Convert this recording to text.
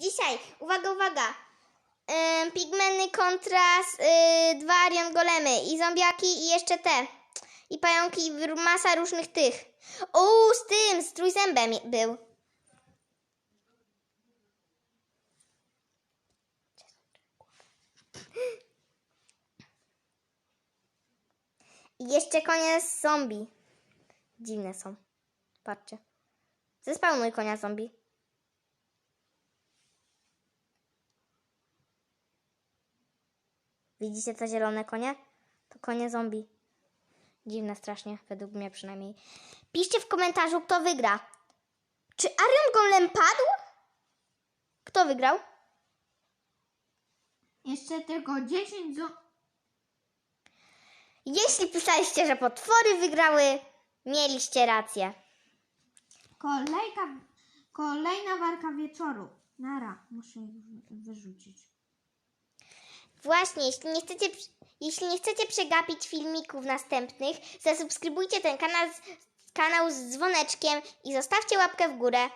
Dzisiaj, uwaga, uwaga. Pigmeny kontra y, dwa Arion Golemy i zombiaki i jeszcze te. I pająki, i masa różnych tych. O, z tym, z trójzębem był. I jeszcze konie z zombie. Dziwne są. Patrzcie. Zespawnuj konia zombie. Widzicie te zielone konie? To konie zombie. Dziwne strasznie, według mnie przynajmniej. Piszcie w komentarzu, kto wygra. Czy Arion Golem padł? Kto wygrał? Jeszcze tylko 10 zo... Jeśli pisaliście, że potwory wygrały, mieliście rację. Kolejka... Kolejna walka wieczoru. Nara, muszę ich wy- wyrzucić. Właśnie, jeśli nie chcecie, jeśli nie chcecie przegapić filmików następnych, zasubskrybujcie ten kanał z, kanał z dzwoneczkiem i zostawcie łapkę w górę.